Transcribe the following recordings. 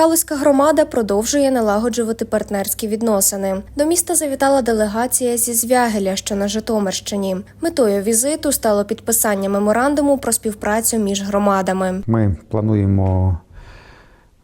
Калузька громада продовжує налагоджувати партнерські відносини. До міста завітала делегація зі Звягеля, що на Житомирщині. Метою візиту стало підписання меморандуму про співпрацю між громадами. Ми плануємо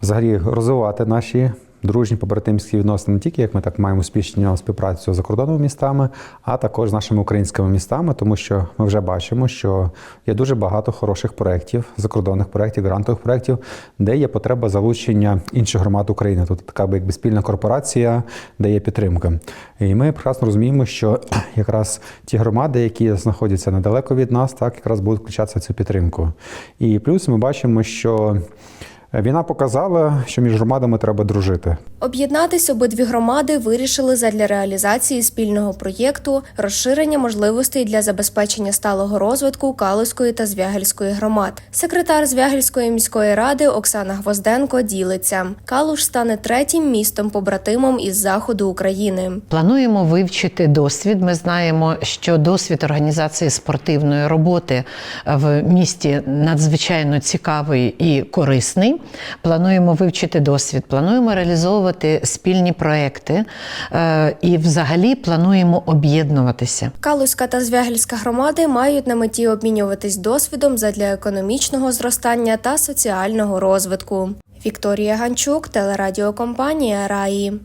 взагалі розвивати наші дружні побратимські відносини не тільки як ми так маємо успішну співпрацю з закордонними містами, а також з нашими українськими містами, тому що ми вже бачимо, що є дуже багато хороших проєктів, закордонних проєктів, грантових проєктів, де є потреба залучення інших громад України. Тут така би якби спільна корпорація, де є підтримка. І ми прекрасно розуміємо, що якраз ті громади, які знаходяться недалеко від нас, так якраз будуть включатися в цю підтримку. І плюс ми бачимо, що війна показала, що між громадами треба дружити. Об'єднатись обидві громади вирішили задля реалізації спільного проєкту розширення можливостей для забезпечення сталого розвитку Калузької та Звягельської громад. Секретар Звягельської міської ради Оксана Гвозденко ділиться: Калуш стане третім містом побратимом із заходу України. Плануємо вивчити досвід. Ми знаємо, що досвід організації спортивної роботи в місті надзвичайно цікавий і корисний. Плануємо вивчити досвід, плануємо реалізовувати спільні проекти е, і, взагалі, плануємо об'єднуватися. Калузька та Звягельська громади мають на меті обмінюватись досвідом задля економічного зростання та соціального розвитку. Вікторія Ганчук, телерадіокомпанія Раї.